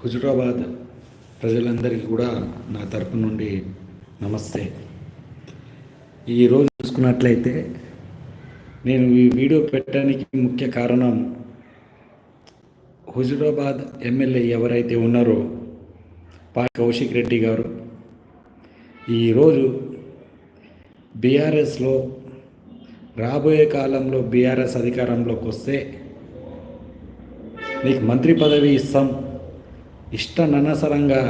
హుజురాబాద్ ప్రజలందరికీ కూడా నా తరపు నుండి నమస్తే. ఈరోజు చూసుకున్నట్లయితే నేను ఈ వీడియో పెట్టడానికి ముఖ్య కారణం హుజురాబాద్ ఎమ్మెల్యే ఎవరైతే ఉన్నారో పా కౌశిక్ రెడ్డి గారు. ఈరోజు బీఆర్ఎస్లో రాబోయే కాలంలో బీఆర్ఎస్ అధికారంలోకి వస్తే నీకు మంత్రి పదవి ఇస్తాం. ఇష్టననసరంగా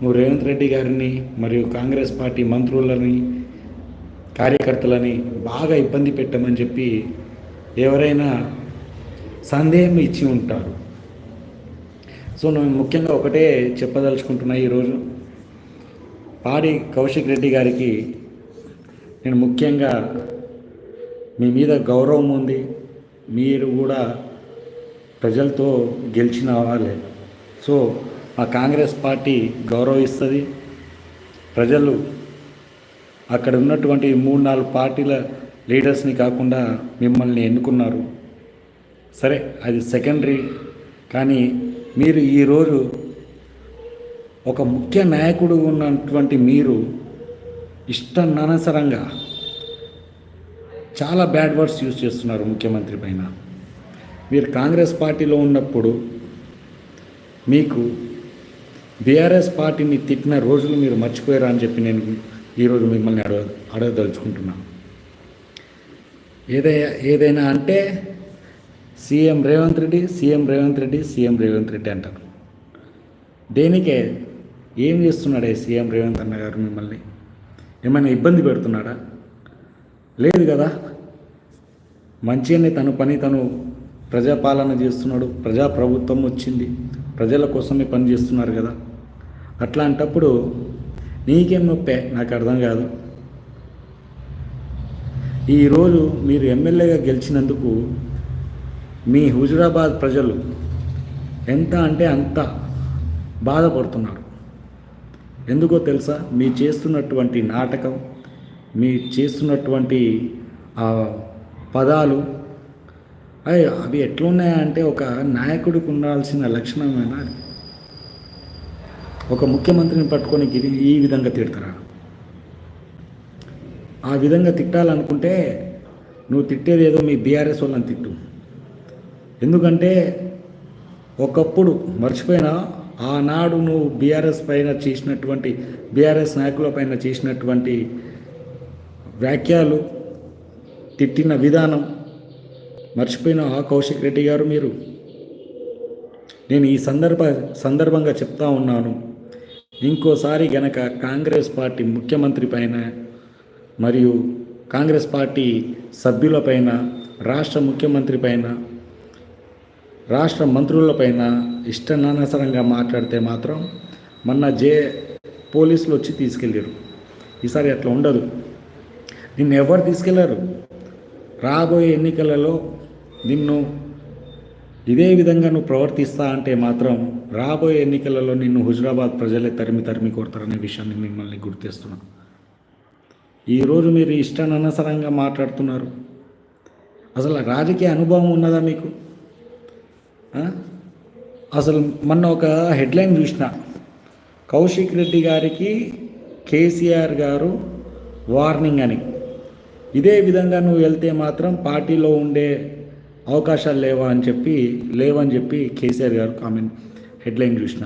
నువ్వు రేవంత్ రెడ్డి గారిని మరియు కాంగ్రెస్ పార్టీ మంత్రులని కార్యకర్తలని బాగా ఇబ్బంది పెట్టమని చెప్పి ఎవరైనా సందేహం ఇచ్చి ఉంటారు. సో నేను ముఖ్యంగా ఒకటే చెప్పదలుచుకుంటున్నా ఈరోజు. పాడి కౌశిక్ రెడ్డి గారికి నేను ముఖ్యంగా మీ మీద గౌరవం ఉంది. మీరు కూడా ప్రజలతో గెలిచిన వాళ్ళే సో ఆ కాంగ్రెస్ పార్టీ గౌరవిస్తుంది. ప్రజలు అక్కడ ఉన్నటువంటి మూడు నాలుగు పార్టీల లీడర్స్ని కాకుండా మిమ్మల్ని ఎన్నుకున్నారు. సరే అది సెకండరీ. కానీ మీరు ఈరోజు ఒక ముఖ్య నాయకుడు ఉన్నటువంటి మీరు ఇష్టానుసరంగా చాలా బ్యాడ్ వర్డ్స్ యూజ్ చేస్తున్నారు ముఖ్యమంత్రి పైన. మీరు కాంగ్రెస్ పార్టీలో ఉన్నప్పుడు మీకు బీఆర్ఎస్ పార్టీని తిట్టిన రోజులు మీరు మర్చిపోయారా అని చెప్పి నేను ఈరోజు మిమ్మల్ని అడగ అడగదలుచుకుంటున్నాను ఏదైనా ఏదైనా అంటే CM Revanth Reddy CM Revanth Reddy CM Revanth Reddy అంటారు. దేనికే? ఏం చేస్తున్నాడే సీఎం రేవంత్ అన్న గారు మిమ్మల్ని? ఏమైనా ఇబ్బంది పెడుతున్నాడా? లేదు కదా. మంచిగానే తన పని తను ప్రజాపాలన చేస్తున్నాడు. ప్రజాప్రభుత్వం వచ్చింది. ప్రజల కోసమే పని చేస్తున్నారు కదా. అట్లాంటప్పుడు నీకేం నొప్పే? నాకు అర్థం కాదు. ఈరోజు మీరు ఎమ్మెల్యేగా గెలిచినందుకు మీ హుజురాబాద్ ప్రజలు ఎంత అంటే అంత బాధపడుతున్నారు. ఎందుకో తెలుసా? మీ చేస్తున్నటువంటి నాటకం మీ చేస్తున్నటువంటి ఆ పదాలు అవి ఎట్లున్నాయంటే ఒక నాయకుడికి ఉండాల్సిన లక్షణమేనా? అది? ఒక ముఖ్యమంత్రిని పట్టుకొని ఈ విధంగా తిడతారా? ఆ విధంగా తిట్టాలనుకుంటే నువ్వు తిట్టేది ఏదో మీ బీఆర్ఎస్ వాళ్ళని తిట్టు. ఎందుకంటే ఒకప్పుడు మర్చిపోయినా ఆనాడు నువ్వు బీఆర్ఎస్ పైన చేసినటువంటి బీఆర్ఎస్ నాయకుల పైన చేసినటువంటి వ్యాఖ్యలు తిట్టిన విధానం మర్చిపోయిన ఆ కౌశిక్ రెడ్డి గారు మీరు. నేను ఈ సందర్భ సందర్భంగా చెప్తా ఉన్నాను. ఇంకోసారి గనక కాంగ్రెస్ పార్టీ ముఖ్యమంత్రి పైన మరియు కాంగ్రెస్ పార్టీ సభ్యులపైన రాష్ట్ర ముఖ్యమంత్రి పైన రాష్ట్ర మంత్రులపైన ఇష్టానుసారంగా మాట్లాడితే మాత్రం మొన్న జే పోలీసులు వచ్చి తీసుకెళ్ళారు ఈసారి అట్లా ఉండదు. నిన్ను ఎవరు తీసుకెళ్ళారు? రాబోయే ఎన్నికలలో నిన్ను ఇదే విధంగా నువ్వు ప్రవర్తిస్తా అంటే మాత్రం రాబోయే ఎన్నికలలో నిన్ను హుజరాబాద్ ప్రజలే తరిమి తరిమి కొడతారనే విషయాన్ని మిమ్మల్ని గుర్తిస్తున్నాను. ఈరోజు మీరు ఇష్టానుసారంగా మాట్లాడుతున్నారు. అసలు రాజకీయ అనుభవం ఉన్నదా మీకు? అసలు మొన్న ఒక హెడ్లైన్ చూసిన. కౌశిక్ రెడ్డి గారికి కేసీఆర్ గారు వార్నింగ్ అని. ఇదే విధంగా నువ్వు వెళ్తే మాత్రం పార్టీలో ఉండే అవకాశాలు లేవా అని చెప్పి లేవని చెప్పి కేసీఆర్ గారు కామెంట్ హెడ్లైన్ చూసిన.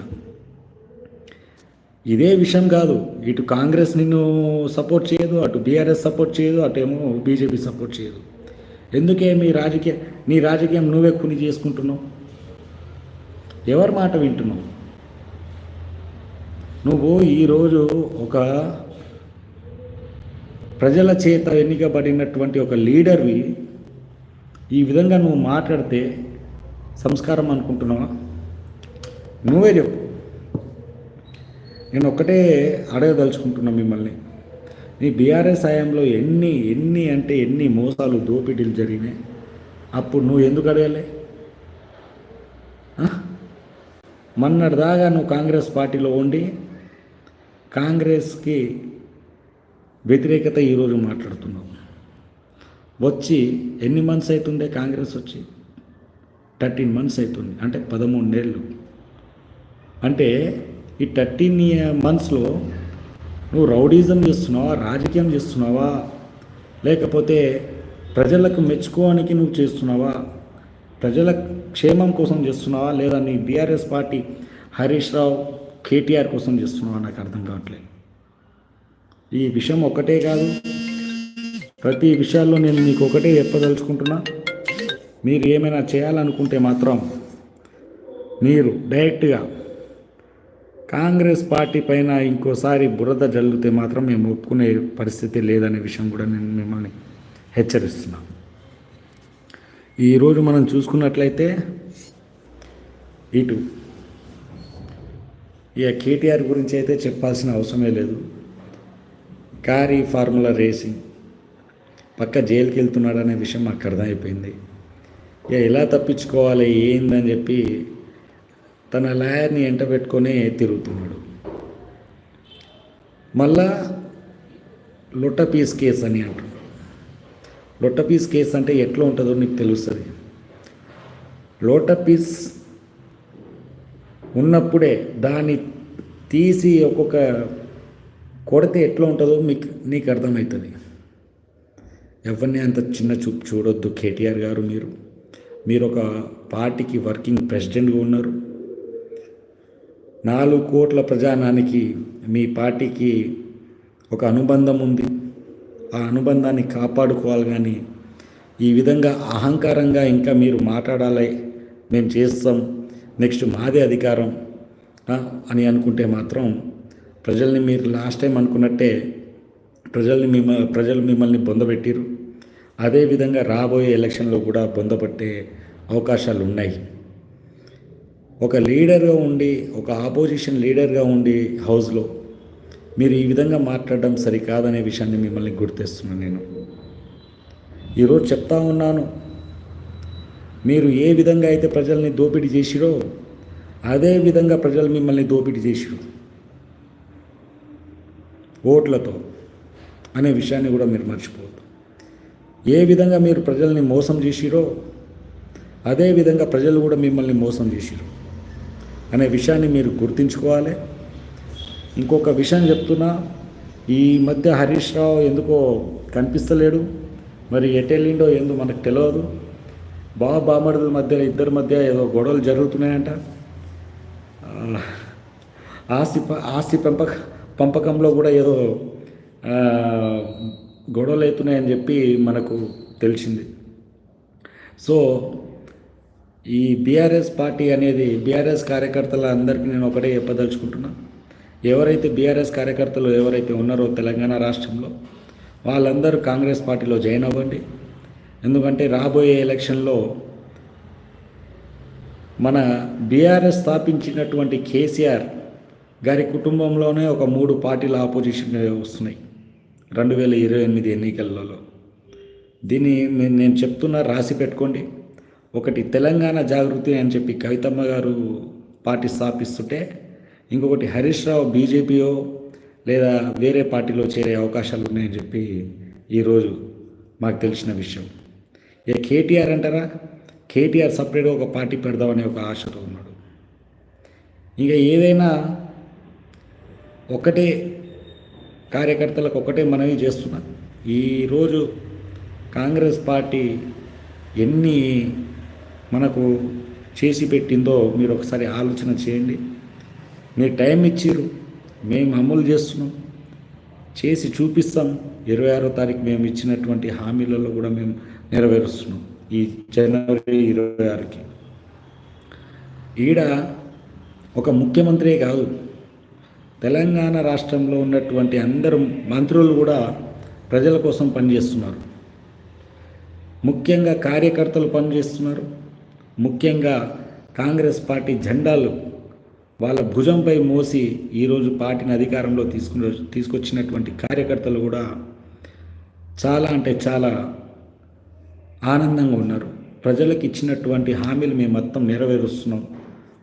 ఇదే విషయం కాదు. ఇటు కాంగ్రెస్ నిన్ను సపోర్ట్ చేయదు అటు బీఆర్ఎస్ సపోర్ట్ చేయదు అటేమో బీజేపీ సపోర్ట్ చేయదు. ఎందుకే మీ రాజకీయ నీ రాజకీయం నువ్వే కుని చేసుకుంటున్నావు? ఎవరి మాట వింటున్నావు? నువ్వు ఈరోజు ఒక ప్రజల చేత ఎన్నికబడినటువంటి ఒక లీడర్వి ఈ విధంగా నువ్వు మాట్లాడితే సంస్కారం అనుకుంటున్నావా? నువ్వే చెప్పు. నేను ఒక్కటే అడగదలుచుకుంటున్నా మిమ్మల్ని. నీ బీఆర్ఎస్ హయాంలో ఎన్ని ఎన్ని అంటే ఎన్ని మోసాలు దోపిడీలు జరిగినాయి? అప్పుడు నువ్వు ఎందుకు అడగలే? మొన్నటిదాకా నువ్వు కాంగ్రెస్ పార్టీలో ఉండి కాంగ్రెస్కి వ్యతిరేకత ఈరోజు మాట్లాడుతున్నావు. వచ్చి ఎన్ని మంత్స్ అవుతుందే కాంగ్రెస్ వచ్చి? థర్టీన్ మంత్స్ అవుతుంది అంటే పదమూడు నెలలు. అంటే ఈ థర్టీన్ మంత్స్లో నువ్వు రౌడీజం చేస్తున్నావా? రాజకీయం చేస్తున్నావా? లేకపోతే ప్రజలకు మెచ్చుకోవడానికి నువ్వు చేస్తున్నావా? ప్రజల క్షేమం కోసం చేస్తున్నావా? లేదా నీ BRS party Harish Rao KTR కోసం చేస్తున్నావా? నాకు అర్థం కావట్లేదు. ఈ విషయం ఒక్కటే కాదు. ప్రతి విషయాల్లో నేను మీకు ఒకటే చెప్పదలుచుకుంటున్నా. మీరు ఏమైనా చేయాలనుకుంటే మాత్రం మీరు డైరెక్ట్గా కాంగ్రెస్ పార్టీ పైన ఇంకోసారి బురద జల్లితే మాత్రం మేము ఒప్పుకునే పరిస్థితి లేదనే విషయం కూడా నేను మిమ్మల్ని హెచ్చరిస్తున్నాను ఈరోజు మనం చూసుకున్నట్లయితే ఇటు ఇక కేటీఆర్ గురించి అయితే చెప్పాల్సిన అవసరమే లేదు. కారీ ఫార్ములా రేసింగ్. పక్క జైలుకి వెళ్తున్నాడు అనే విషయం మాకు అర్థమైపోయింది. ఇక ఎలా తప్పించుకోవాలి ఏందని చెప్పి తన లాయర్ని ఎంట పెట్టుకొని తిరుగుతున్నాడు. మళ్ళా లొట్ట పీస్ కేసు అని అంటున్నాడు. లొట్ట పీస్ కేసు అంటే ఎట్లా ఉంటుందో నీకు తెలుస్తుంది. లోట పీస్ ఉన్నప్పుడే దాన్ని తీసి ఒక్కొక్క కొడితే ఎట్లా ఉంటుందో మీకు నీకు అర్థమవుతుంది. ఎవరిని అంత చిన్న చూపు చూడొద్దు కేటీఆర్ గారు మీరు. మీరు ఒక పార్టీకి వర్కింగ్ ప్రెసిడెంట్గా ఉన్నారు. నాలుగు కోట్ల ప్రజానానికి మీ పార్టీకి ఒక అనుబంధం ఉంది. ఆ అనుబంధాన్ని కాపాడుకోవాలి కానీ ఈ విధంగా అహంకారంగా ఇంకా మీరు మాట్లాడాలి. మేము చేస్తాం. నెక్స్ట్ మాదే అధికారం. అని అనుకుంటే మాత్రం ప్రజల్ని మీరు లాస్ట్ టైం అనుకున్నట్టే ప్రజల్ని మిమ్మ ప్రజలు మిమ్మల్ని బొందబెట్టిరు. అదేవిధంగా రాబోయే ఎలక్షన్లో కూడా పొందపట్టే అవకాశాలు ఉన్నాయి ఒక లీడర్గా ఉండి ఒక ఆపోజిషన్ లీడర్గా ఉండి హౌస్లో మీరు ఈ విధంగా మాట్లాడడం సరికాదనే విషయాన్ని మిమ్మల్ని గుర్తిస్తున్నాను నేను. ఈరోజు చెప్తా ఉన్నాను మీరు ఏ విధంగా అయితే ప్రజల్ని దోపిడీ చేసిరో అదే విధంగా ప్రజలు మిమ్మల్ని దోపిడీ చేసిరు. ఓట్లతో అనే విషయాన్ని కూడా మీరు మర్చిపోవద్దు. ఏ విధంగా మీరు ప్రజల్ని మోసం చేసిరో అదే విధంగా ప్రజలు కూడా మిమ్మల్ని మోసం చేసిరు అనే విషయాన్ని మీరు గుర్తుంచుకోవాలి. ఇంకొక విషయం చెప్తున్నా ఈ మధ్య హరీష్ రావు ఎందుకో కనిపిస్తలేడు మరి ఎటెళ్ళిండో ఏందో మనకు తెలియదు బావ బామడుల మధ్య ఇద్దరి మధ్య ఏదో గొడవలు జరుగుతున్నాయంట. ఆస్తి ప- ఆస్తి పెంపక పంపకంలో కూడా ఏదో గొడవలు అవుతున్నాయని చెప్పి మనకు తెలిసింది. సో ఈ బీఆర్ఎస్ పార్టీ అనేది బీఆర్ఎస్ కార్యకర్తల అందరికీ నేను ఒకటే చెప్పదలుచుకుంటున్నా. ఎవరైతే బీఆర్ఎస్ కార్యకర్తలు ఎవరైతే ఉన్నారో తెలంగాణ రాష్ట్రంలో వాళ్ళందరూ కాంగ్రెస్ పార్టీలో జాయిన్ అవ్వండి. ఎందుకంటే రాబోయే ఎలక్షన్లో మన బీఆర్ఎస్ స్థాపించినటువంటి కేసీఆర్ గారి కుటుంబంలోనే ఒక మూడు పార్టీల ఆపోజిషన్ వస్తున్నాయి. రెండు వేల ఇరవై ఎనిమిది ఎన్నికలలో. దీన్ని నేను చెప్తున్నా రాసి పెట్టుకోండి. ఒకటి తెలంగాణ జాగృతి అని చెప్పి కవితమ్మ గారు పార్టీ స్థాపిస్తుంటే ఇంకొకటి హరీష్ రావు బీజేపీయో లేదా వేరే పార్టీలో చేరే అవకాశాలు ఉన్నాయని చెప్పి ఈరోజు మాకు తెలిసిన విషయం. ఇక కేటీఆర్ అంటారా? కేటీఆర్ సపరేట్గా ఒక పార్టీ పెడదామనే ఒక ఆశతో ఉన్నాడు. ఇంకా ఏదైనా ఒకటే కార్యకర్తలకు ఒకటే మనవి చేస్తున్నా. ఈరోజు కాంగ్రెస్ పార్టీ ఎన్ని మనకు చేసి పెట్టిందో మీరు ఒకసారి ఆలోచన చేయండి. మీరు టైం ఇచ్చిర్రు మేము అమలు చేస్తున్నాం చేసి చూపిస్తాం. ఇరవై ఆరో తారీఖు మేము ఇచ్చినటువంటి హామీలలో కూడా మేము నెరవేరుస్తున్నాం ఈ జనవరి ఇరవై ఆరుకి. ఈడ ఒక ముఖ్యమంత్రే కాదు తెలంగాణ రాష్ట్రంలో ఉన్నటువంటి అందరు మంత్రులు కూడా ప్రజల కోసం పనిచేస్తున్నారు. ముఖ్యంగా కార్యకర్తలు పనిచేస్తున్నారు. ముఖ్యంగా కాంగ్రెస్ పార్టీ జెండాలు వాళ్ళ భుజంపై మోసి ఈరోజు పార్టీని అధికారంలో తీసుకుని తీసుకొచ్చినటువంటి కార్యకర్తలు కూడా చాలా అంటే చాలా ఆనందంగా ఉన్నారు. ప్రజలకు ఇచ్చినటువంటి హామీలు మేము మొత్తం నెరవేరుస్తున్నాం.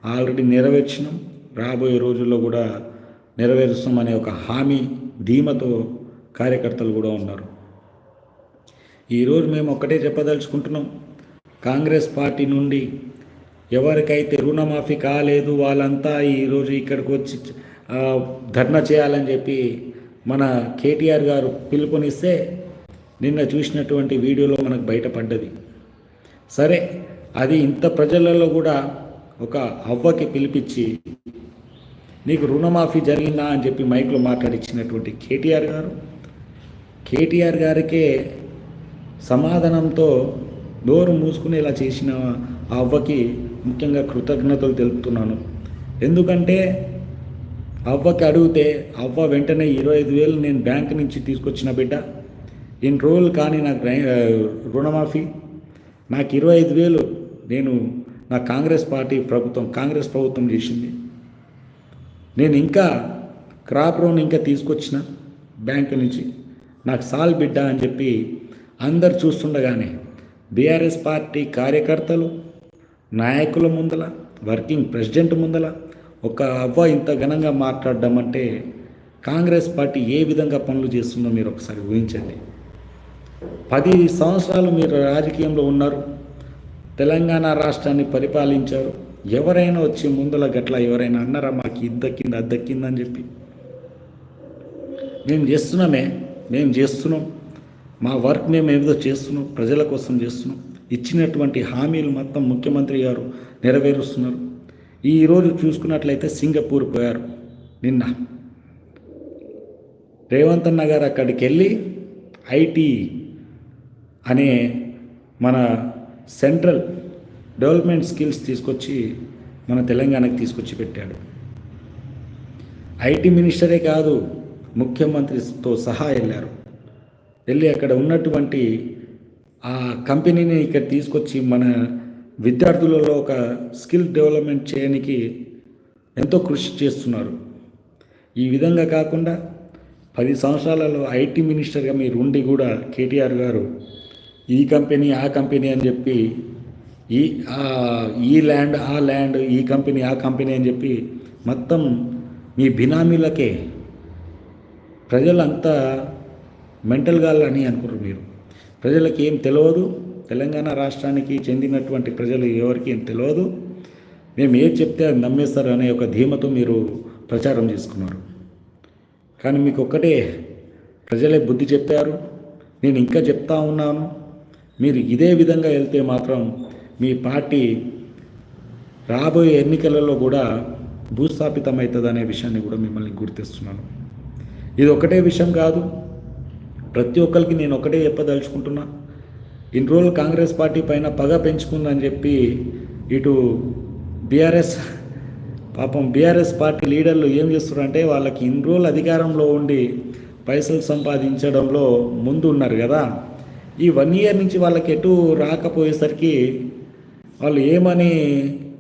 ఆల్రెడీ నెరవేర్చినాం. రాబోయే రోజుల్లో కూడా నెరవేరుస్తాం అనే ఒక హామీ ధీమతో కార్యకర్తలు కూడా ఉన్నారు. ఈరోజు మేము ఒక్కటే చెప్పదలుచుకుంటున్నాం. కాంగ్రెస్ పార్టీ నుండి ఎవరికైతే రుణమాఫీ కాలేదు వాళ్ళంతా ఈరోజు ఇక్కడికి వచ్చి ధర్నా చేయాలని చెప్పి మన కేటీఆర్ గారు పిలుపునిస్తే నిన్న చూసినటువంటి వీడియోలో మనకు బయటపడ్డది. సరే అది ఇంత ప్రజలలో కూడా ఒక అవ్వకి పిలిపించి నీకు రుణమాఫీ జరిగిందా అని చెప్పి మైక్లో మాట్లాడిచ్చినటువంటి కేటీఆర్ గారు. కేటీఆర్ గారికే సమాధానంతో నోరు మూసుకునేలా చేసిన ఆ అవ్వకి ముఖ్యంగా కృతజ్ఞతలు తెలుపుతున్నాను. ఎందుకంటే అవ్వకి అడిగితే అవ్వ వెంటనే ఇరవై ఐదు వేలు నేను బ్యాంక్ నుంచి తీసుకొచ్చిన బిడ్డ. ఇన్ని రోజులు కానీ నాకు రుణమాఫీ. నాకు ఇరవై ఐదు వేలు నేను నా కాంగ్రెస్ పార్టీ ప్రభుత్వం కాంగ్రెస్ ప్రభుత్వం చేసింది. నేను ఇంకా క్రాప్ లోన్ ఇంకా తీసుకొచ్చిన బ్యాంకు నుంచి. నాకు సాల్ బిడ్డ అని చెప్పి అందరు చూస్తుండగానే బీఆర్ఎస్ పార్టీ కార్యకర్తలు నాయకుల ముందల వర్కింగ్ ప్రెసిడెంట్ ముందల ఒక అవ్వ ఇంత ఘనంగా మాట్లాడడం అంటే కాంగ్రెస్ పార్టీ ఏ విధంగా పనులు చేస్తుందో మీరు ఒకసారి ఊహించండి. పది సంవత్సరాలు మీరు రాజకీయంలో ఉన్నారు తెలంగాణ రాష్ట్రాన్ని పరిపాలించారు ఎవరైనా వచ్చి ముందల గట్ల ఎవరైనా అన్నారా మాకు ఇద్దక్కింది అద్దక్కింది అని చెప్పి. మేము చేస్తున్నామే మేము చేస్తున్నాం. మా వర్క్ మేము ఏదో చేస్తున్నాం ప్రజల కోసం చేస్తున్నాం. ఇచ్చినటువంటి హామీలు మొత్తం ముఖ్యమంత్రి గారు నెరవేరుస్తున్నారు. ఈరోజు చూసుకున్నట్లయితే సింగపూర్ పోయారు నిన్న. రేవంత్ అన్న గారు అక్కడికి వెళ్ళి ఐటీ అనే మన సెంట్రల్ డెవలప్మెంట్ స్కిల్స్ తీసుకొచ్చి మన తెలంగాణకు తీసుకొచ్చి పెట్టాడు. ఐటీ మినిస్టరే కాదు ముఖ్యమంత్రితో సహా వెళ్ళారు. వెళ్ళి అక్కడ ఉన్నటువంటి ఆ కంపెనీని ఇక్కడ తీసుకొచ్చి మన విద్యార్థులలో ఒక స్కిల్ డెవలప్మెంట్ చేయడానికి ఎంతో కృషి చేస్తున్నారు. ఈ విధంగా కాకుండా పది సంవత్సరాలలో ఐటీ మినిస్టర్గా మీరు ఉండి కూడా కేటీఆర్ గారు ఈ కంపెనీ ఆ కంపెనీ అని చెప్పి ఈ ఈ ల్యాండ్ ఆ ల్యాండ్ ఈ కంపెనీ ఆ కంపెనీ అని చెప్పి మొత్తం మీ బినామీలకే ప్రజలంతా మెంటల్ అని అనుకుంటారు మీరు. ప్రజలకి ఏం తెలియదు. తెలంగాణ రాష్ట్రానికి చెందినటువంటి ప్రజలు ఎవరికి ఏం తెలియదు. మేము ఏది చెప్తే అది నమ్మేస్తారు అనే ఒక ధీమతో మీరు ప్రచారం చేసుకున్నారు. కానీ మీకు ఒక్కటే ప్రజలే బుద్ధి చెప్పారు. నేను ఇంకా చెప్తా ఉన్నాను. మీరు ఇదే విధంగా వెళ్తే మాత్రం మీ పార్టీ రాబోయే ఎన్నికలలో కూడా భూస్థాపితం అనే విషయాన్ని కూడా మిమ్మల్ని గుర్తిస్తున్నాను. ఇది ఒకటే విషయం కాదు. ప్రతి ఒక్కరికి నేను ఒకటే చెప్పదలుచుకుంటున్నా. ఇన్ని రోజులు కాంగ్రెస్ పార్టీ పైన పగ పెంచుకుందని చెప్పి ఇటు బీఆర్ఎస్ పాపం బీఆర్ఎస్ పార్టీ లీడర్లు ఏం చేస్తున్నారంటే వాళ్ళకి ఇన్ని రోజులు అధికారంలో ఉండి పైసలు సంపాదించడంలో ముందు ఉన్నారు కదా. ఈ వన్ ఇయర్ నుంచి వాళ్ళకి ఎటు రాకపోయేసరికి వాళ్ళు ఏమని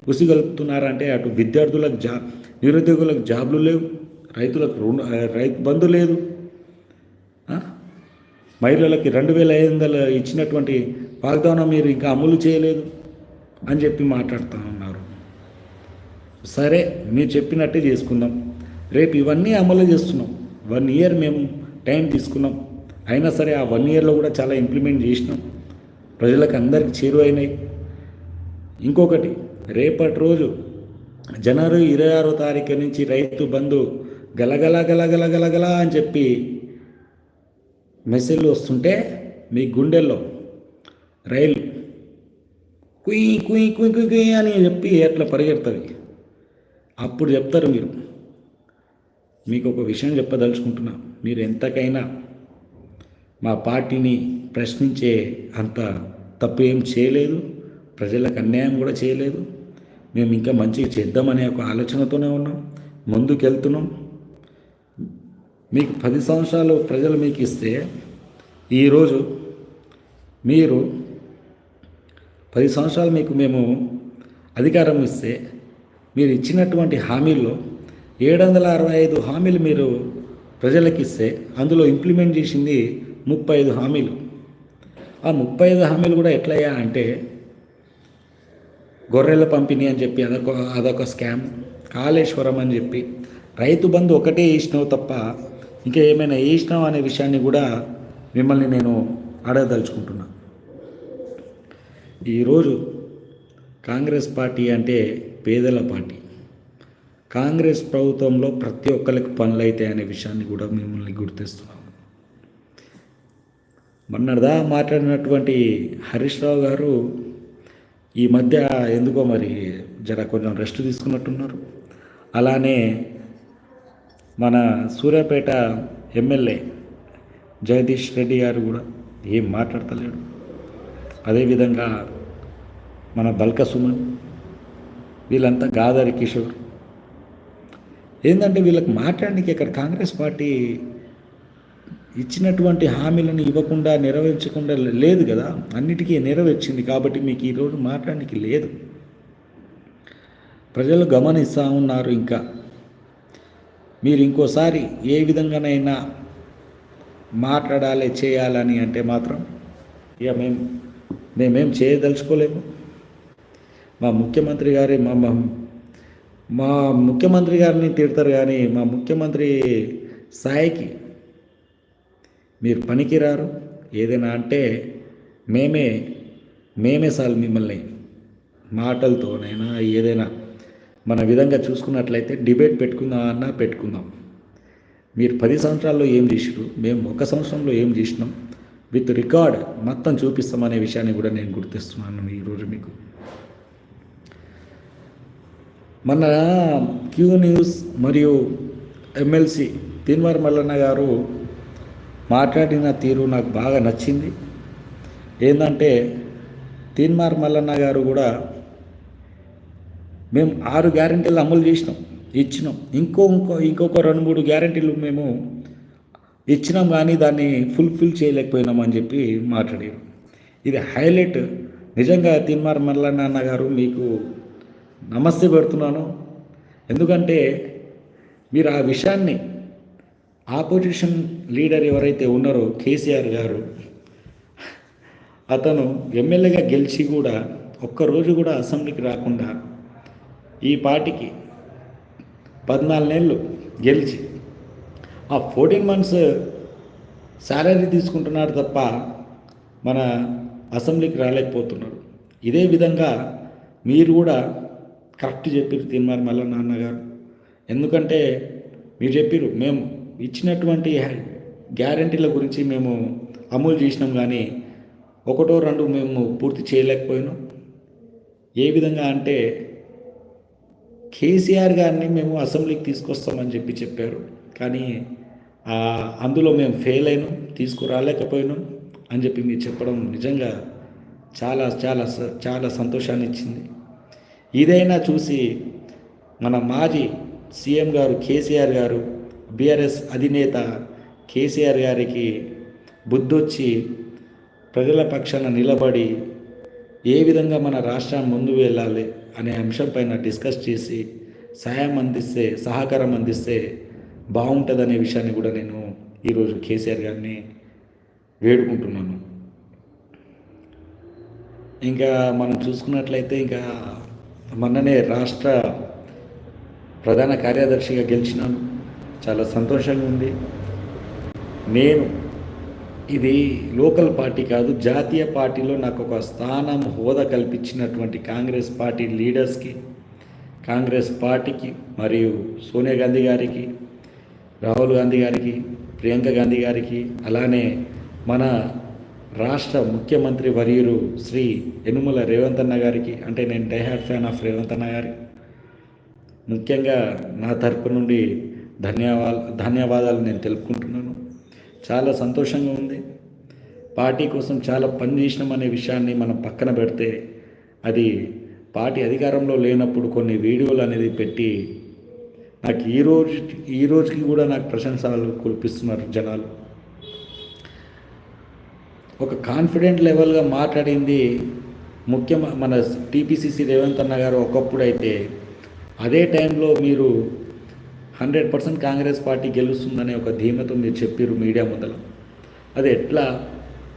ఉసిగలుపుతున్నారంటే అటు విద్యార్థులకు జా నిరుద్యోగులకు జాబ్లు లేవు రైతులకు రుణ రైతు బంధు లేదు. మహిళలకి రెండు వేల ఐదు వందలు ఇచ్చినటువంటి వాగ్దానం మీరు ఇంకా అమలు చేయలేదు అని చెప్పి మాట్లాడుతూ ఉన్నారు. సరే మీరు చెప్పినట్టే చేసుకుందాం. రేపు ఇవన్నీ అమలు చేస్తున్నాం. వన్ ఇయర్ మేము టైం తీసుకున్నాం. అయినా సరే ఆ వన్ ఇయర్లో కూడా చాలా ఇంప్లిమెంట్ చేసినాం. ప్రజలకు అందరికీ చేరువైనాయి. ఇంకొకటి రేపటి రోజు జనవరి ఇరవై ఆరో తారీఖు నుంచి రైతు బంధు గలగల గలగల గలగల అని చెప్పి మెసేజ్లు వస్తుంటే మీ గుండెల్లో రైలు కుయ్ కుయ్ కుయ్ కుయ్ కుయ్ అని చెప్పి ఎట్లా పరిగెడుతుంది? అప్పుడు చెప్తారు మీరు. మీకు ఒక విషయం చెప్పదలుచుకుంటున్నా. మీరు ఎంతకైనా మా పార్టీని ప్రశ్నించే అంత తప్పు ఏం చేయలేదు. ప్రజలకు అన్యాయం కూడా చేయలేదు. మేము ఇంకా మంచిగా చేద్దామనే ఒక ఆలోచనతోనే ఉన్నాం. ముందుకు వెళ్తున్నాం మీకు పది సంవత్సరాలు ప్రజలు మీకు ఇస్తే ఈరోజు మీరు పది సంవత్సరాలు మీకు మేము అధికారం ఇస్తే మీరు ఇచ్చినటువంటి హామీల్లో ఏడు వందల అరవై ఐదు హామీలు మీరు ప్రజలకు ఇస్తే అందులో ఇంప్లిమెంట్ చేసింది ముప్పై ఐదు హామీలు. ఆ ముప్పై ఐదు హామీలు కూడా ఎట్లయ్యా అంటే గొర్రెల పంపిణీ అని చెప్పి అదొక అదొక స్కామ్ కాళేశ్వరం అని చెప్పి. రైతు బంధు ఒకటే వేసినావు తప్ప ఇంకా ఏమైనా వేసినావు అనే విషయాన్ని కూడా మిమ్మల్ని నేను అడగదలుచుకుంటున్నా. ఈరోజు కాంగ్రెస్ పార్టీ అంటే పేదల పార్టీ. కాంగ్రెస్ ప్రభుత్వంలో ప్రతి ఒక్కరికి పనులు అవుతాయి అనే విషయాన్ని కూడా మిమ్మల్ని గుర్తిస్తున్నాం. మొన్నదా మాట్లాడినటువంటి హరీష్ రావు గారు ఈ మధ్య ఎందుకో మరి జర కొంచెం రెస్ట్ తీసుకున్నట్టున్నారు. అలానే మన సూర్యాపేట ఎమ్మెల్యే జగదీష్ రెడ్డి గారు కూడా ఏం మాట్లాడతలేడు. అదేవిధంగా మన బల్క సుమన్ వీళ్ళంతా గాదారి కిషోర్. ఏంటంటే వీళ్ళకి మాట్లాడడానికి ఇక్కడ కాంగ్రెస్ పార్టీ ఇచ్చినటువంటి హామీలను ఇవ్వకుండా నెరవేర్చకుండా లేదు కదా. అన్నిటికీ నెరవేర్చింది కాబట్టి మీకు ఈరోజు మాట్లాడడానికి లేదు. ప్రజలు గమనిస్తూ ఉన్నారు ఇంకా. మీరు ఇంకోసారి ఏ విధంగానైనా మాట్లాడాలి చేయాలని అంటే మాత్రం ఇక మేము మేమేం చేయదలుచుకోలేము. మా ముఖ్యమంత్రి గారి మా మా- మా ముఖ్యమంత్రి గారిని తిడతారు కానీ మా ముఖ్యమంత్రి స్థాయికి మీరు పనికిరారు. ఏదైనా అంటే మేమే మేమే సార్ మిమ్మల్ని మాటలతోనైనా ఏదైనా మన విధంగా చూసుకున్నట్లయితే డిబేట్ పెట్టుకుందాం అన్నా పెట్టుకుందాం. మీరు పది సంవత్సరాల్లో ఏం చేసిరు మేము ఒక సంవత్సరంలో ఏం చేసినాం? విత్ రికార్డ్ మొత్తం చూపిస్తామనే విషయాన్ని కూడా నేను గుర్తిస్తున్నాను ఈరోజు మీకు. మన క్యూ న్యూస్ మరియు ఎమ్మెల్సీ తిన్వర్ మల్లన్న గారు మాట్లాడిన తీరు నాకు బాగా నచ్చింది. ఏంటంటే తీన్మార్ మల్లన్న గారు కూడా మేము ఆరు గ్యారెంటీలు అమలు చేసినాం ఇచ్చినాం. ఇంకో ఇంకో ఇంకొక రెండు మూడు గ్యారెంటీలు మేము ఇచ్చినాం కానీ దాన్ని ఫుల్ఫిల్ చేయలేకపోయినాం అని చెప్పి మాట్లాడారు. ఇది హైలైట్. నిజంగా తిన్మార్ మల్లన్న అన్న గారు మీకు నమస్తే పెడుతున్నాను. ఎందుకంటే మీరు ఆ విషయాన్ని ఆపోజిషన్ లీడర్ ఎవరైతే ఉన్నారో కేసీఆర్ గారు అతను ఎమ్మెల్యేగా గెలిచి కూడా ఒక్కరోజు కూడా అసెంబ్లీకి రాకుండా ఈ పార్టీకి పద్నాలుగు నెలలు గెలిచి ఆ ఫోర్టీన్ మంత్స్ శాలరీ తీసుకుంటున్నారు తప్ప మన అసెంబ్లీకి రాలేకపోతున్నారు. ఇదే విధంగా మీరు కూడా కరెక్ట్ చెప్పారు తిన్నారు మళ్ళా నాన్నగారు ఎందుకంటే మీరు చెప్పారు మేము ఇచ్చినటువంటి గ్యారంటీల గురించి మేము అమలు చేసినాం కానీ ఒకటో రెండు మేము పూర్తి చేయలేకపోయినాం. ఏ విధంగా అంటే కేసీఆర్ గారిని మేము అసెంబ్లీకి తీసుకొస్తామని చెప్పి చెప్పారు. కానీ అందులో మేము ఫెయిల్ అయినాం తీసుకురాలేకపోయినాం అని చెప్పి మీరు చెప్పడం నిజంగా చాలా చాలా స- చాలా సంతోషాన్ని ఇచ్చింది. ఇదైనా చూసి మన మాజీ సీఎం గారు కేసీఆర్ గారు బీఆర్ఎస్ అధినేత కేసీఆర్ గారికి బుద్ధొచ్చి ప్రజల పక్షాన నిలబడి ఏ విధంగా మన రాష్ట్రం ముందు వెళ్ళాలి అనే అంశంపైన డిస్కస్ చేసి సాయం అందిస్తే సహకారం అందిస్తే బాగుంటుందనే విషయాన్ని కూడా నేను ఈరోజు కేసీఆర్ గారిని వేడుకుంటున్నాను. ఇంకా మనం చూసుకున్నట్లయితే ఇంకా మొన్ననే రాష్ట్ర ప్రధాన కార్యదర్శిగా గెలిచినాను. చాలా సంతోషంగా ఉంది. నేను ఇది లోకల్ పార్టీ కాదు జాతీయ పార్టీలో నాకు ఒక స్థానం హోదా కల్పించినటువంటి కాంగ్రెస్ పార్టీ లీడర్స్కి కాంగ్రెస్ పార్టీకి మరియు సోనియా గాంధీ గారికి రాహుల్ గాంధీ గారికి ప్రియాంక గాంధీ గారికి అలానే మన రాష్ట్ర ముఖ్యమంత్రి వర్యులు శ్రీ యనుమల రేవంత్ అన్న గారికి అంటే నేను డైహార్డ్ ఫ్యాన్ ఆఫ్ రేవంత్ అన్న గారి. ముఖ్యంగా నా తరపు నుండి ధన్యవాదాలు ధన్యవాదాలు నేను తెలుపుకుంటున్నాను. చాలా సంతోషంగా ఉంది. పార్టీ కోసం చాలా పని చేసినామనే విషయాన్ని మనం పక్కన పెడితే అది పార్టీ అధికారంలో లేనప్పుడు కొన్ని వీడియోలు అనేది పెట్టి నాకు ఈ రోజు ఈ రోజుకి కూడా నాకు ప్రశంసలు కురిపిస్తున్నారు జనాలు. ఒక కాన్ఫిడెంట్ లెవెల్గా మాట్లాడింది ముఖ్య మన టీపీసీసీ రేవంత్ అన్న గారు ఒకప్పుడు అయితే అదే టైంలో మీరు హండ్రెడ్ పర్సెంట్ కాంగ్రెస్ పార్టీ గెలుస్తుందనే ఒక ధీమతో మీరు చెప్పారు మీడియా ముందర అది ఎట్లా?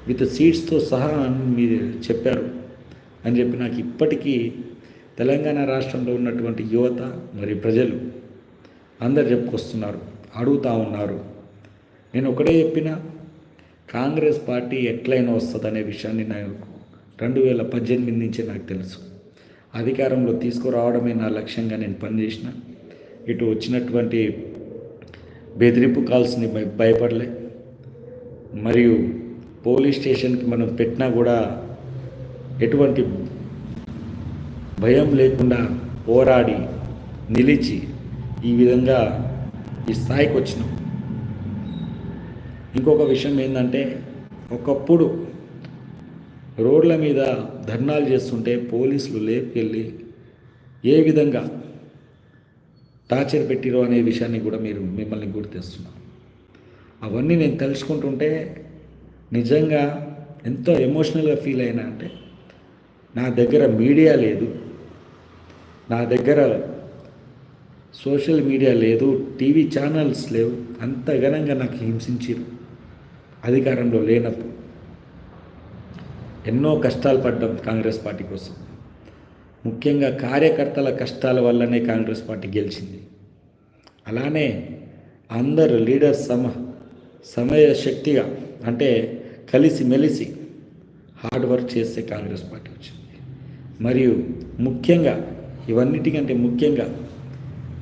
విత్ సీట్స్తో సహా అని మీరు చెప్పారు. అని చెప్పి నాకు ఇప్పటికీ తెలంగాణ రాష్ట్రంలో ఉన్నటువంటి యువత మరి ప్రజలు అందరు చెప్పుకొస్తున్నారు అడుగుతూ ఉన్నారు. నేను ఒకటే చెప్పిన కాంగ్రెస్ పార్టీ ఎట్లయినా వస్తుంది అనే విషయాన్ని నాకు రెండు వేల పద్దెనిమిది నుంచే నాకు తెలుసు. అధికారంలో తీసుకురావడమే నా లక్ష్యంగా నేను పనిచేసిన. ఇటు వచ్చినటువంటి బెదిరింపు కాల్స్ని భయ భయపడలే. మరియు పోలీస్ స్టేషన్కి మనం పెట్టినా కూడా ఎటువంటి భయం లేకుండా పోరాడి నిలిచి ఈ విధంగా ఈ స్థాయికి వచ్చినాం. ఇంకొక విషయం ఏంటంటే ఒకప్పుడు రోడ్ల మీద ధర్నాలు చేస్తుంటే పోలీసులు లేపుకెళ్ళి ఏ విధంగా టార్చర్ పెట్టిరో అనే విషయాన్ని కూడా మీరు మిమ్మల్ని గుర్తిస్తున్నాను అవన్నీ నేను తెలుసుకుంటుంటే నిజంగా ఎంతో ఎమోషనల్గా ఫీల్ అయినా అంటే నా దగ్గర మీడియా లేదు నా దగ్గర సోషల్ మీడియా లేదు టీవీ ఛానల్స్ లేవు అంత ఘనంగా నాకు హింసించారు అధికారంలో లేనప్పుడు. ఎన్నో కష్టాలు పడ్డాం కాంగ్రెస్ పార్టీ కోసం. ముఖ్యంగా కార్యకర్తల కష్టాల వల్లనే కాంగ్రెస్ పార్టీ గెలిచింది. అలానే అందరు లీడర్స్ సమ సమయ శక్తిగా అంటే కలిసి మెలిసి హార్డ్ వర్క్ చేస్తే కాంగ్రెస్ పార్టీ వచ్చింది. మరియు ముఖ్యంగా ఇవన్నిటికంటే ముఖ్యంగా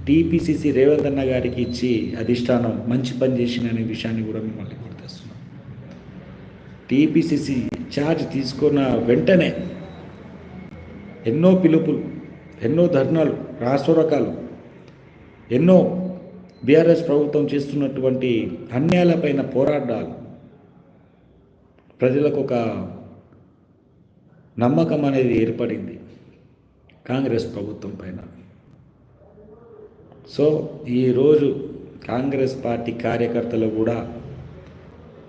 టీపీసీసీ రేవంత్ అన్న గారికి ఇచ్చి అధిష్టానం మంచి పని చేసిన అనే విషయాన్ని కూడా మిమ్మల్ని గుర్తిస్తున్నాం టీపీసీసీ ఛార్జ్ తీసుకున్న వెంటనే ఎన్నో పిలుపులు ఎన్నో ధర్నాలు రాసోరకాలు ఎన్నో బీఆర్ఎస్ ప్రభుత్వం చేస్తున్నటువంటి అన్యాయాలపైన పోరాటాలు. ప్రజలకు ఒక నమ్మకం అనేది ఏర్పడింది కాంగ్రెస్ ప్రభుత్వం పైన. సో ఈరోజు కాంగ్రెస్ పార్టీ కార్యకర్తలు కూడా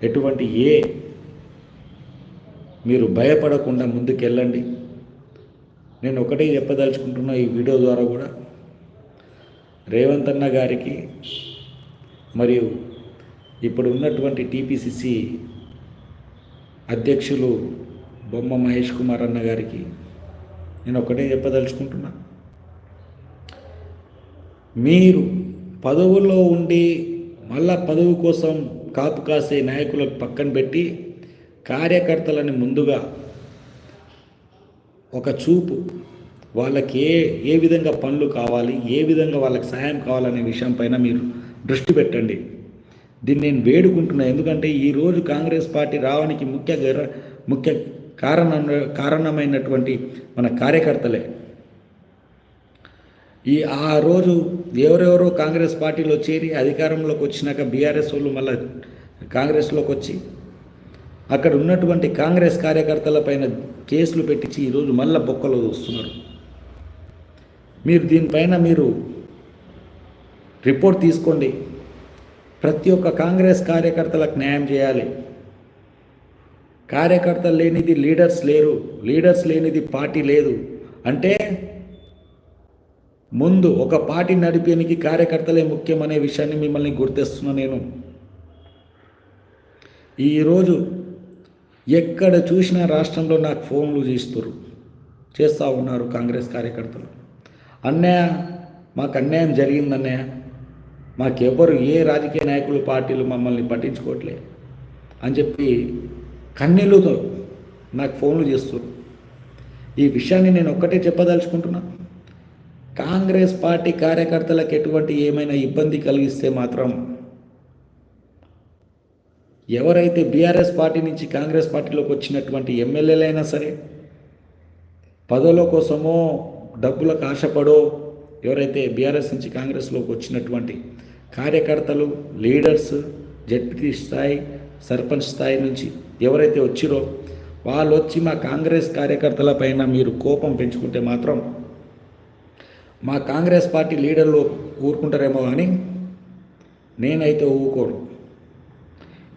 ఎటువంటి ఏ మీరు భయపడకుండా ముందుకెళ్ళండి. నేను ఒకటే చెప్పదలుచుకుంటున్నా ఈ వీడియో ద్వారా కూడా రేవంత్ అన్న గారికి మరియు ఇప్పుడు ఉన్నటువంటి టీపీసీసీ అధ్యక్షులు బొమ్మ మహేష్ కుమార్ అన్న గారికి నేను ఒకటే చెప్పదలుచుకుంటున్నా. మీరు పదవుల్లో ఉండి మళ్ళా పదవి కోసం కాపు కాసే నాయకులకు పక్కన పెట్టి కార్యకర్తలని ముందుగా ఒక చూపు. వాళ్ళకి ఏ ఏ విధంగా పనులు కావాలి ఏ విధంగా వాళ్ళకి సహాయం కావాలనే విషయం పైన మీరు దృష్టి పెట్టండి. దీన్ని నేను వేడుకుంటున్నా. ఎందుకంటే ఈరోజు కాంగ్రెస్ పార్టీ రావడానికి ముఖ్య ముఖ్య కారణం కారణమైనటువంటి మన కార్యకర్తలే. ఈ ఆ రోజు ఎవరెవరో కాంగ్రెస్ పార్టీలో చేరి అధికారంలోకి వచ్చినాక బీఆర్ఎస్ వాళ్ళు మళ్ళీ కాంగ్రెస్లోకి వచ్చి అక్కడ ఉన్నటువంటి కాంగ్రెస్ కార్యకర్తల పైన కేసులు పెట్టించి ఈరోజు మళ్ళీ బొక్కలు వస్తున్నారు. మీరు దీనిపైన మీరు రిపోర్ట్ తీసుకోండి. ప్రతి ఒక్క కాంగ్రెస్ కార్యకర్తలకు న్యాయం చేయాలి. కార్యకర్తలు లేనిది లీడర్స్ లేరు లీడర్స్ లేనిది పార్టీ లేదు అంటే ముందు ఒక పార్టీ నడిపేనికి కార్యకర్తలే ముఖ్యమనే విషయాన్ని మిమ్మల్ని గుర్తిస్తున్నా నేను. ఈరోజు ఎక్కడ చూసినా రాష్ట్రంలో నాకు ఫోన్లు చేస్తారు చేస్తూ ఉన్నారు కాంగ్రెస్ కార్యకర్తలు. అన్నయ్య మాకు అన్యాయం జరిగిందన్నయ్య. మాకెవరు ఏ రాజకీయ నాయకులు పార్టీలు మమ్మల్ని పట్టించుకోవట్లే అని చెప్పి కన్నీళ్ళతో నాకు ఫోన్లు చేస్తారు ఈ విషయాన్ని నేను ఒక్కటే చెప్పదలుచుకుంటున్నా. కాంగ్రెస్ పార్టీ కార్యకర్తలకు ఎటువంటి ఏమైనా ఇబ్బంది కలిగిస్తే మాత్రం ఎవరైతే బీఆర్ఎస్ పార్టీ నుంచి కాంగ్రెస్ పార్టీలోకి వచ్చినటువంటి ఎమ్మెల్యేలైనా సరే పదవుల కోసమో డబ్బులకు ఆశపడో ఎవరైతే బీఆర్ఎస్ నుంచి కాంగ్రెస్లోకి వచ్చినటువంటి కార్యకర్తలు లీడర్స్ జడ్పీ స్థాయి సర్పంచ్ స్థాయి నుంచి ఎవరైతే వచ్చిరో వాళ్ళు వచ్చి మా కాంగ్రెస్ కార్యకర్తల పైన మీరు కోపం పెంచుకుంటే మాత్రం మా కాంగ్రెస్ పార్టీ లీడర్లు ఊరుకుంటారేమో కానీ నేనైతే ఊరుకోను.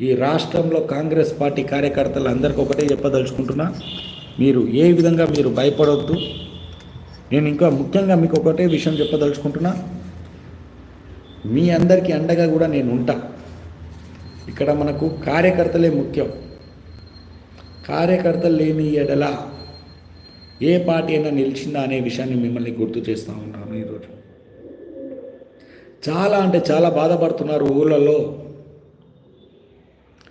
ఈ రాష్ట్రంలో కాంగ్రెస్ పార్టీ కార్యకర్తలు అందరికీ ఒకటే చెప్పదలుచుకుంటున్నా మీరు ఏ విధంగా మీరు భయపడవద్దు నేను ఇంకా ముఖ్యంగా మీకు ఒకటే విషయం చెప్పదలుచుకుంటున్నా మీ అందరికీ అండగా కూడా నేను ఉంటా. ఇక్కడ మనకు కార్యకర్తలే ముఖ్యం. కార్యకర్తలు లేని ఎడల ఏ పార్టీ అయినా నిలిచిందా అనే విషయాన్ని మిమ్మల్ని గుర్తు చేస్తూ ఉన్నాను ఈరోజు. చాలా అంటే చాలా బాధపడుతున్నారు ఊళ్ళలో.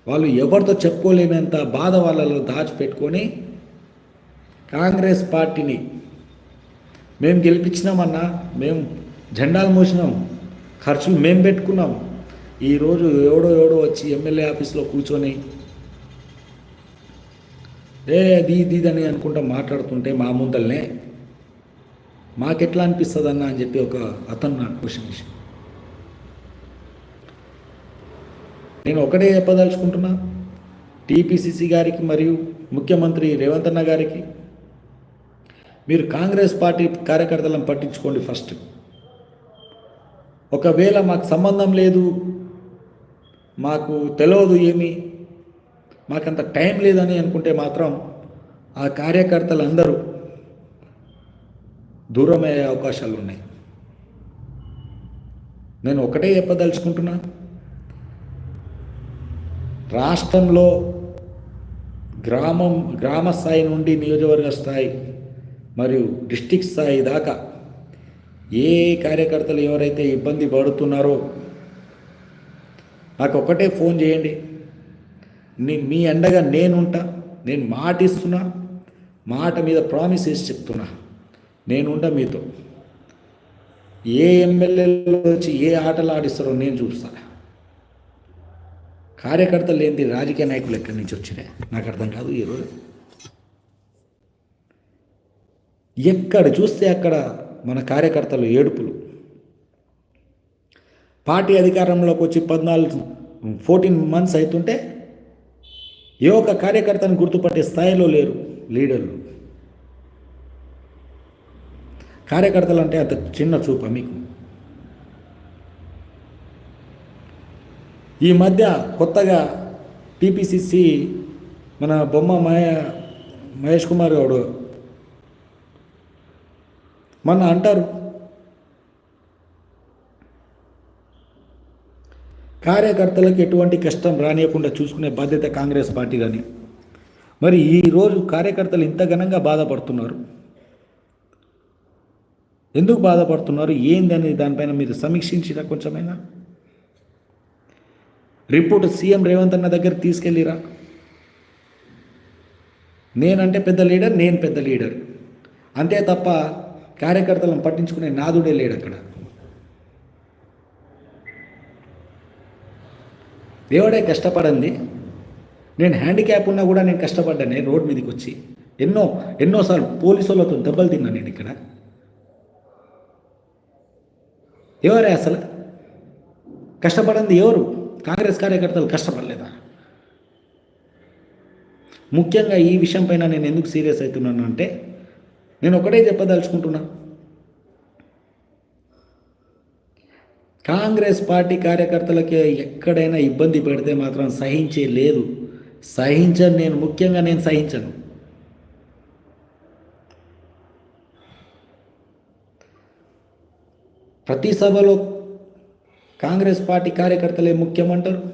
వాళ్ళు ఎవరితో చెప్పుకోలేనంత బాధ వాళ్ళలో దాచిపెట్టుకొని కాంగ్రెస్ పార్టీని మేము గెలిపించినామన్నా మేము జెండాలు మోసినాం ఖర్చులు మేము పెట్టుకున్నాం. ఈరోజు ఎవడో ఎవడో వచ్చి ఎమ్మెల్యే ఆఫీస్లో కూర్చొని ఏ అది ఇది అని అనుకుంటా మాట్లాడుతుంటే మా ముందల్నే మాకెట్లా అనిపిస్తుంది అన్న అని చెప్పి ఒక అతను నాకు క్వశ్చన్ విషయం నేను ఒకటే చెప్పదలుచుకుంటున్నా. టీపీసీసీ గారికి మరియు ముఖ్యమంత్రి రేవంత్ అన్న గారికి మీరు కాంగ్రెస్ పార్టీ కార్యకర్తలను పట్టించుకోండి ఫస్ట్. ఒకవేళ మాకు సంబంధం లేదు మాకు తెలియదు ఏమి మాకంత టైం లేదని అనుకుంటే మాత్రం ఆ కార్యకర్తలు అందరూ దూరమయ్యే అవకాశాలు ఉన్నాయి నేను ఒకటే చెప్పదలుచుకుంటున్నా. రాష్ట్రంలో గ్రామం గ్రామ స్థాయి నుండి నియోజకవర్గ స్థాయి మరియు డిస్టిక్ స్థాయి దాకా ఏ కార్యకర్తలు ఎవరైతే ఇబ్బంది పడుతున్నారో నాకు ఒకటే ఫోన్ చేయండి. మీ అండగా నేనుంటా నేను మాట ఇస్తున్నా మాట మీద ప్రామిస్ చేసి చెప్తున్నా నేనుంటా మీతో. ఏ ఎమ్మెల్యేలు వచ్చి ఏ ఆటలు ఆడిస్తారో నేను చూస్తాను కార్యకర్తలు ఏంటి రాజకీయ నాయకులు ఎక్కడి నుంచి వచ్చినాయి? నాకు అర్థం కాదు ఈరోజు ఎక్కడ చూస్తే అక్కడ మన కార్యకర్తలు ఏడుపులు. పార్టీ అధికారంలోకి వచ్చి పద్నాలుగు ఫోర్టీన్ మంత్స్ అవుతుంటే ఏ ఒక్క కార్యకర్తను గుర్తుపట్టే స్థాయిలో లేరు లీడర్లు. కార్యకర్తలు అంటే అంత చిన్న చూప మీకు. ఈ మధ్య కొత్తగా టీపీసీసీ మన బొమ్మ మహే మహేష్ కుమార్ గౌడు మొన్న అంటారు. కార్యకర్తలకు ఎటువంటి కష్టం రానియకుండా చూసుకునే బాధ్యత కాంగ్రెస్ పార్టీ కానీ మరి ఈరోజు కార్యకర్తలు ఇంత ఘనంగా బాధపడుతున్నారు. ఎందుకు బాధపడుతున్నారు? ఏందని దానిపైన మీరు సమీక్షించిన కొంచెమైనా? రిపోర్ట్ సీఎం రేవంత్ అన్న దగ్గర తీసుకెళ్ళిరా. నేనంటే పెద్ద లీడర్ నేను పెద్ద లీడర్. అంతే తప్ప కార్యకర్తలను పట్టించుకునే నాదుడే లేడు అక్కడ. దేవుడే కష్టపడండి నేను హ్యాండిక్యాప్ ఉన్నా కూడా నేను కష్టపడ్డానే రోడ్ మీదకి వచ్చి ఎన్నో ఎన్నోసార్లు పోలీసు వాళ్ళతో దెబ్బలు తిన్నా నేను ఇక్కడ. ఎవరే అసలు? కష్టపడింది ఎవరు? కాంగ్రెస్ కార్యకర్తలు కష్టపడలేదా? ముఖ్యంగా ఈ విషయం పైన నేను ఎందుకు సీరియస్ అవుతున్నాను అంటే నేను ఒకటే చెప్పదలుచుకుంటున్నా. కాంగ్రెస్ పార్టీ కార్యకర్తలకి ఎక్కడైనా ఇబ్బంది పెడితే మాత్రం సహించే లేదు. సహించను నేను ముఖ్యంగా నేను సహించను. ప్రతి సభలో కాంగ్రెస్ పార్టీ కార్యకర్తలే ముఖ్యమంటారు?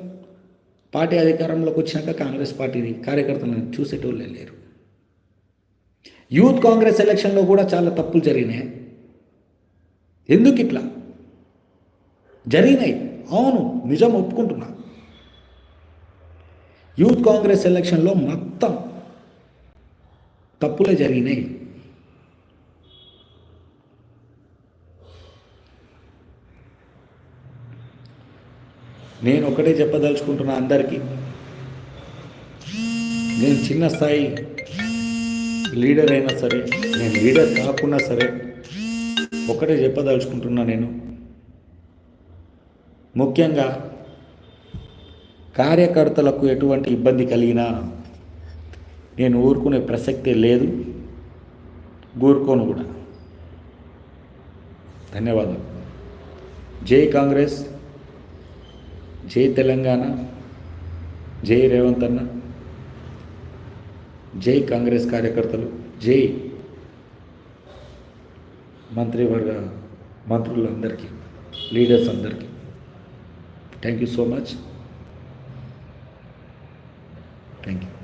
పార్టీ అధికారంలోకి వచ్చినాక కాంగ్రెస్ పార్టీని కార్యకర్తలను చూసేటోళ్ళే లేరు. యూత్ కాంగ్రెస్ ఎలక్షన్లో కూడా చాలా తప్పులు జరిగినాయి. ఎందుకు ఇట్లా? జరిగినాయి. అవును నిజం ఒప్పుకుంటున్నా. యూత్ కాంగ్రెస్ ఎలక్షన్లో మొత్తం తప్పులే జరిగినాయి. నేను ఒకటే చెప్పదలుచుకుంటున్నా అందరికీ. నేను చిన్న స్థాయి లీడర్ అయినా సరే నేను లీడర్ కాకున్నా సరే ఒకటే చెప్పదలుచుకుంటున్నా నేను. ముఖ్యంగా కార్యకర్తలకు ఎటువంటి ఇబ్బంది కలిగినా నేను ఊరుకునే ప్రసక్తే లేదు. ఊరుకోను కూడా. ధన్యవాదాలు. జై కాంగ్రెస్. జై తెలంగాణ జై రేవంత్ అన్న జై కాంగ్రెస్ కార్యకర్తలు జై మంత్రివర్గ మంత్రులందరికీ లీడర్స్ అందరికీ. Thank you so much thank you